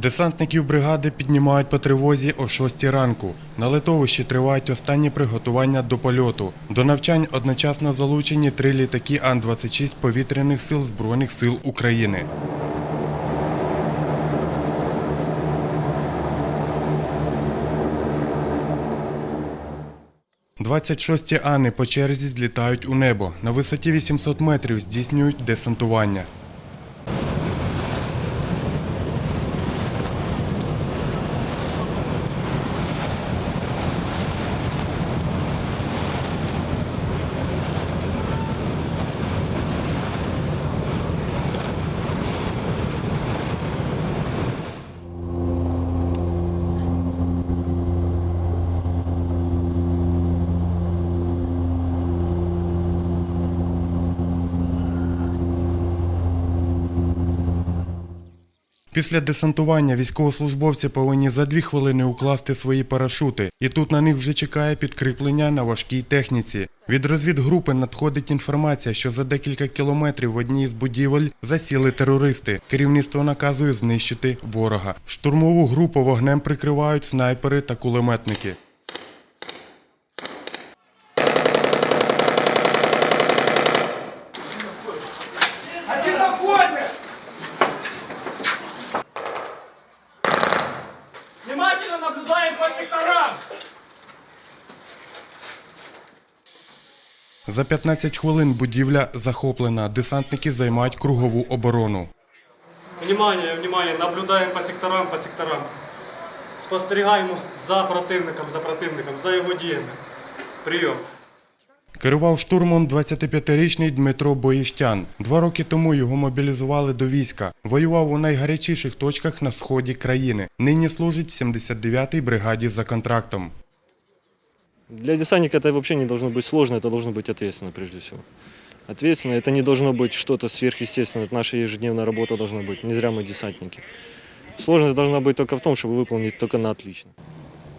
Десантників бригади піднімають по тривозі о 6 ранку. На литовищі тривають останні приготування до польоту. До навчань одночасно залучені три літаки Ан-26 повітряних сил Збройних сил України. Двадцять шості Ани по черзі злітають у небо. На висоті 800 метрів здійснюють десантування. Після десантування військовослужбовці повинні за дві хвилини укласти свої парашути, і тут на них вже чекає підкріплення на важкій техніці. Від розвідгрупи надходить інформація, що за декілька кілометрів в одній з будівель засіли терористи. Керівництво наказує знищити ворога. Штурмову групу вогнем прикривають снайпери та кулеметники. Один на входе! Внимательно наблюдаем по секторам! За 15 хвилин будівля захоплена. Десантники займають кругову оборону. Внимание, внимание, наблюдаємо по секторам, по секторам. Спостерігаємо за противником, за противником, за його діями. Прийом. Керував штурмом 25-річний Дмитро Боїщан. Два роки тому його мобілізували до війська. Воював у найгарячіших точках на сході країни. Нині служить в 79-й бригаді за контрактом. Для десантника это вообще не должно быть сложно, это должно быть ответственно прежде всего. Ответственно, это не должно быть что-то сверхъестественное, это наша ежедневная работа должна быть. Не зря мы десантники. Сложность должна быть только в том, чтобы выполнить только на отлично.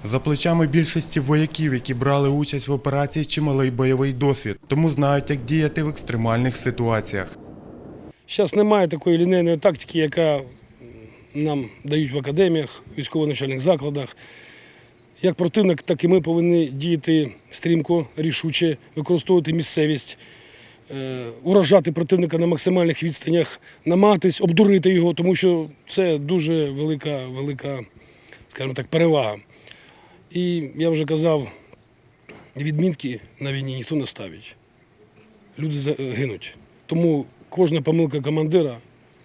За плечами більшості вояків, які брали участь в операції, чималий бойовий досвід, тому знають, як діяти в екстремальних ситуаціях. Зараз немає такої лінейної тактики, яка нам дають в академіях, військово-навчальних закладах. Як противник, так і ми повинні діяти стрімко, рішуче, використовувати місцевість, е, уражати противника на максимальних відстанях, намагатись обдурити його, тому що це дуже велика, велика, скажімо так, перевага. І я вже казав, відмінки на війні ніхто не ставить. Люди гинуть. Тому кожна помилка командира,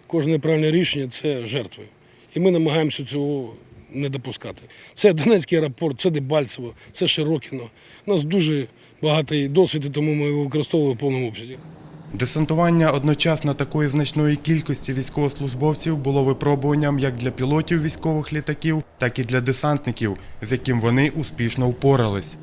кожне правильне рішення це жертви. І ми намагаємося цього не допускати. Це Донецький аеропорт, це Дебальцево, це Широкіно. У нас дуже багатий досвід, тому ми його використовуємо в повному обсязі. Десантування одночасно такої значної кількості військовослужбовців було випробуванням як для пілотів військових літаків, так і для десантників, з яким вони успішно впорались.